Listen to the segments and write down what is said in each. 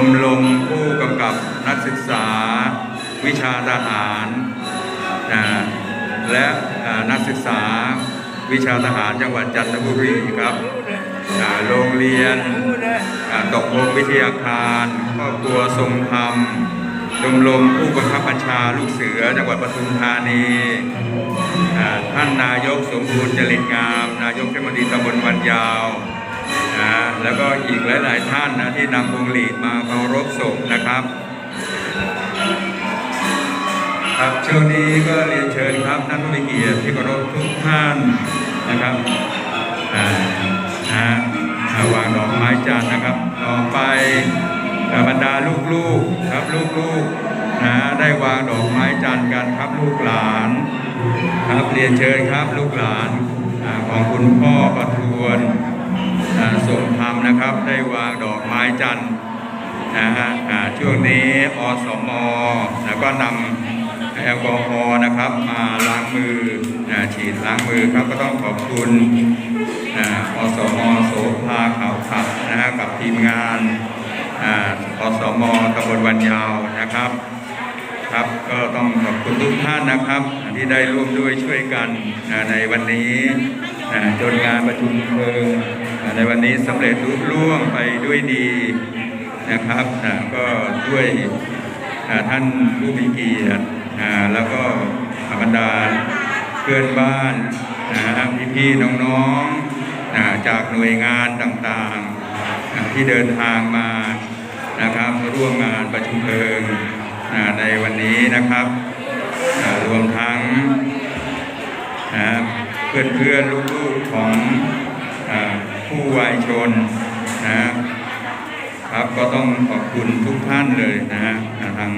มรมผู้กำกับนักศึกษา วิชาทหารนะและนักศึกษาวิชาทหารจังหวัดจันทบุรีครับโรงเรียนอ่าตกลงวิทยาคารครอบครัวทรงธรรมชมรมผู้บังคับบัญชาลูกเสือจังหวัดปทุมธานีท่านนายกสมบูรณ์จริตงาม นายกเทศมนตรีตำบลวันยาว นะแล้วก็อีกหลาย ๆ ท่านนะที่นำพวงหลีดมาเคารพศพนะครับครับช่วงนี้ก็เรียนเชิญครับท่านผู้มีเกียรติที่เคารพทุกท่านนะครับอานะอ่าวางดอกไม้จันทร์นะครับ ต่อไปบรรดาลูกๆครับลูกๆนะได้วางดอกไม้จันทร์กันครับลูกหลานครับเรียนเชิญครับลูกหลานอของคุณพ่อประทวน อ่าทรงธรรมนะครับได้วางดอกไม้จันทร์นะฮะช่วงนี้อสมแล้วก็นำแอลกอฮอล์นะครับมาล้างมือนะฉีดล้างมือครับก็ต้องขอบคุณอ่าอสมโสภาขาวขับนะฮะกับทีมงานอ่าอสมตำบลวันยาวนะครับครับก็ต้องขอบคุณทุกท่านนะครับ ที่ได้ร่วมด้วยช่วยกันนะในวันนี้นะจนงานประชุมเพลิ ในวันนี้สำเร็จลุล่วงไปด้วยดีนะครับนะก็ด้วยท่านผู้มีเกียรติแล้วก็บรรดาเพื่อนบ้านนะฮะพี่ๆน้องๆนะจากหน่วยงานต่างๆนะที่เดินทางมานะครับร่วมงานประชุมเพลิงอ่าในวันนี้นะครับอ่ารวมทั้งเพื่อนเพื่อนๆลูกๆของ ผู้วายชนนะครับก็ต้องขอบคุณทุกท่านเลยนะฮะทาง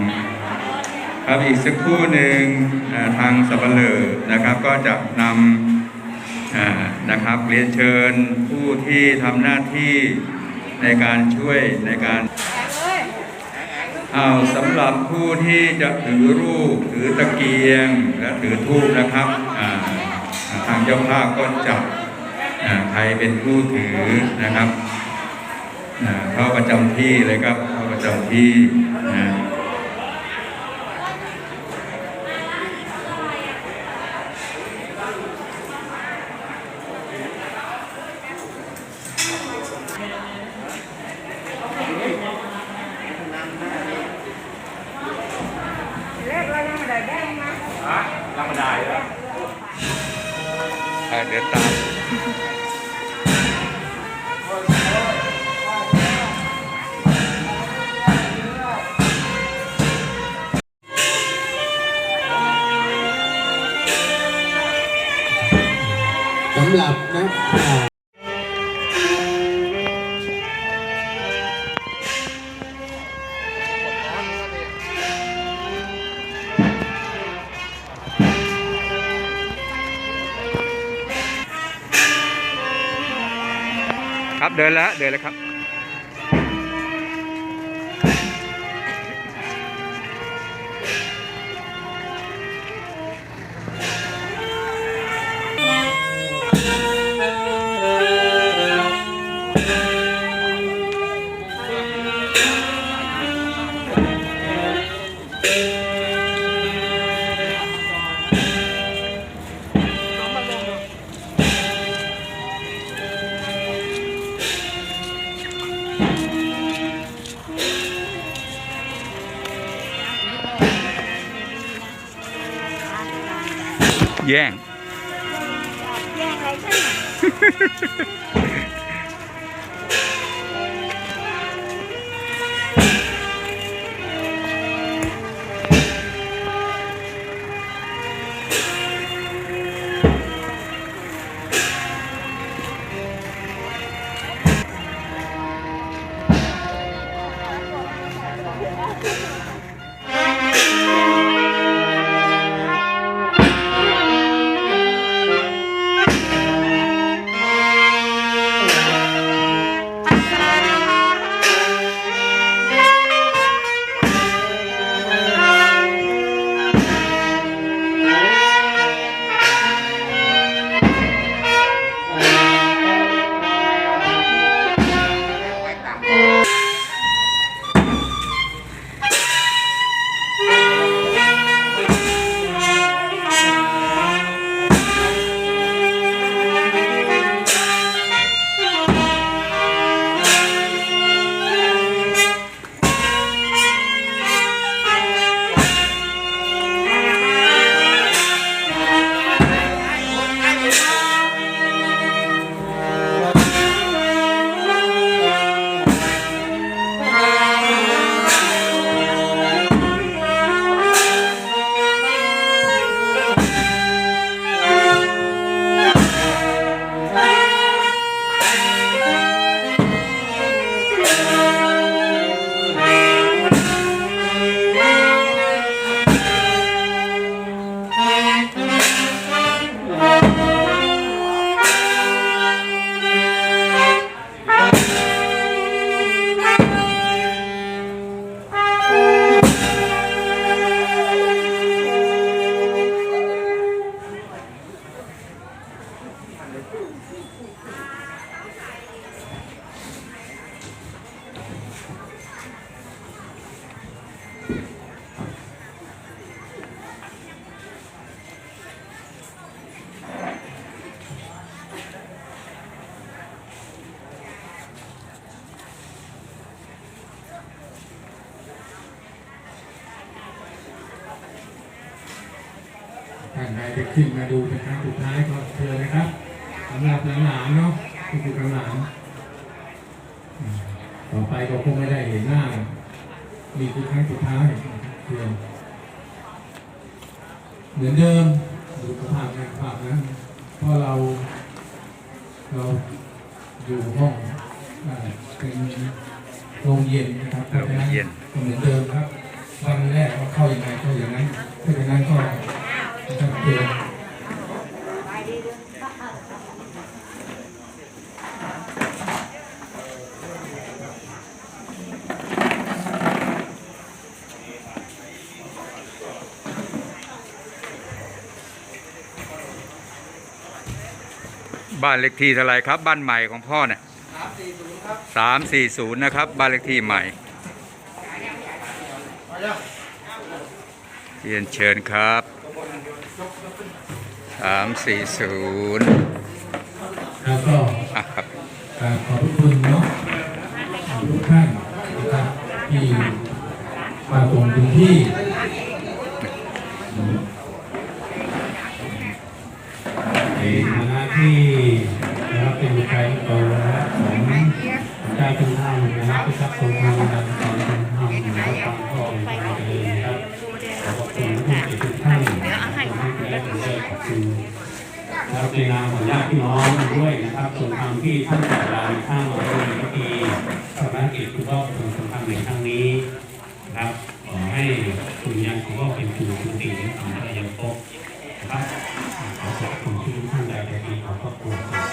ครับอีกสักครู่หนึ่งทางสับเลอนะครับ ก็จะนำนะครับเรียนเชิญผู้ที่ทำหน้าที่ในการช่วยในการเอาสำหรับผู้ที่จะถือรูปถือตะเกียงและถือทูปนะครับทางเจ้าภาพก็จับ ใครเป็นผู้ถือนะครับเข้าประจำที่เลยครับเข้าประจำที่นะเลขเรายังไม่ได้แบ่งมาอ่าเดินตา เดินแล้วเดินแล้วครับ Giang. ขึ้นมาดูเป็นครั้งสุดท้ายก็เชิญนะครับสำหรับหลานๆเนาะที่คือหลานอืมต่อไปก็คงไม่ได้เห็นหน้านี่คือครั้งสุดท้ายเชิญเหมือนเดิมดูสภาพนะภาพนั้นเพราะเรา เราอยู่ห้องเอ่อเป็นโรงเย็นนะครับเพราะฉะนั้นโรงเย็นก็เหมือนเดิมครับวันแรกก็เข้ายังไงก็อย่างนั้นเพราะฉะนั้นก็ ชัดเจนบ้านเลขที่เท่าไรครับ บ้านใหม่ของพ่อเนี่ยสามสี่ศูนย์นะครับ บ้านเลขที่ใหม่เรียนเชิญครับ สามสี่ศูนย์แล้วก็อะครับกราบขอบพระคุณเนาะทุกท่านนะครับที่มาส่งถึงที่ ในนามของญาติพี่น้องด้วยนะครับ ส่วนทางที่ท่านจัดลาข้างเราในพิธีชาปนกิจคุณพ่อคุณสมภารในครั้งนี้นะครับขอให้คุณยังของพ่อเป็นคุณคุณตีของพระยังพบนะครับขอขอบคุณที่ทุกท่านได้ใจดีของครอบครัวครับ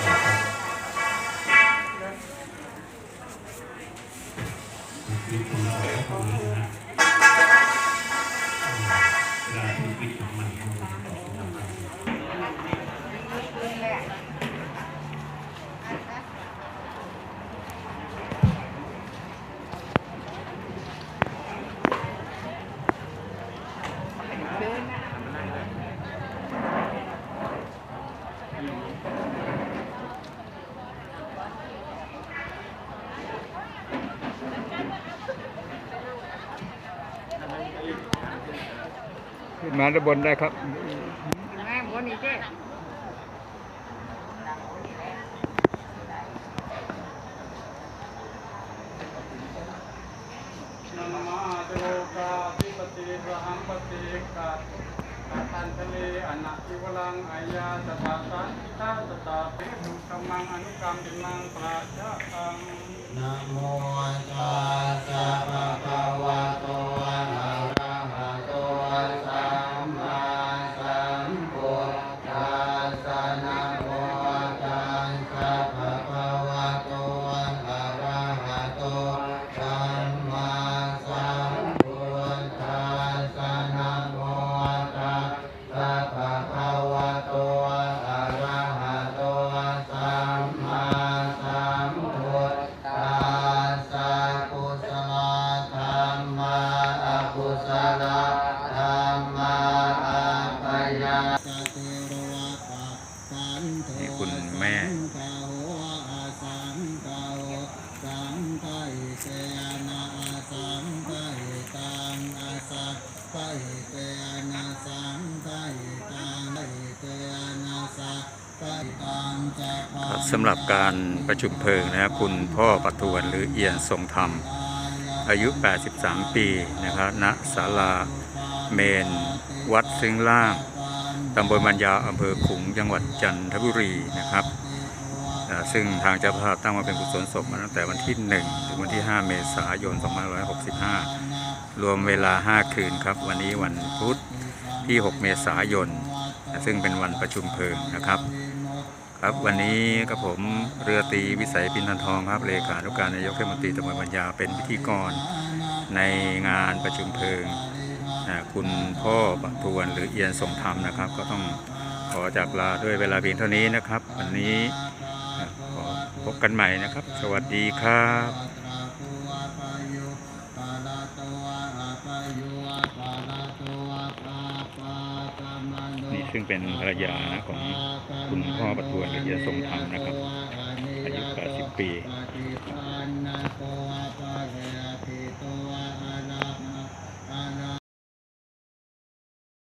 มีคนขอขอบคุณนะเวลาที่คิดของมันของมันต่อคุณนะครับ ขึ้น มาด้านบนได้ครับทันทะเลอนัติวลังอายาตถาสันตาตถาเปหุกมังอนุกรรมปิมังปราชาตังนะโมตัสสะภะคะวะโต สำหรับการประชุมเพลิงนะครับคุณพ่อประทวนหรือเอียนทรงธรรม อายุ 83 ปีนะครับณศาลาเมน วัดซึ่งล่างตำบลบัญญาอำเภอขุงจังหวัดจันทบุรีนะครับ ซึ่งทางเจ้าภาพตั้งมาเป็นกุศลศพมาตั้งแต่วันที่ 1 ถึงวันที่ 5 เมษายน 2565 รวมเวลา 5 คืนครับ วันนี้วันพุธที่ 6 เมษายน ซึ่งเป็นวันประชุมเพลิงนะครับ ครับวันนี้กับผมเรือตีวิสัยปินทันทองครับเลขานุการนายกเทศมนตรีตำบลบัญญาเป็นพิธีกร ในงานประชุมเพลิงอ่าคุณพ่อปัทวนหรือเอียนทรงธรรมนะครับ ก็ต้องขอจากลาด้วยเวลาเพียงเท่านี้นะครับ วันนี้ขอพบกันใหม่นะครับ สวัสดีครับ ซึ่งเป็นภรรยานะของคุณพ่อประทวนหรือเอียนทรงธรรมนะครับ อายุ 80 ปี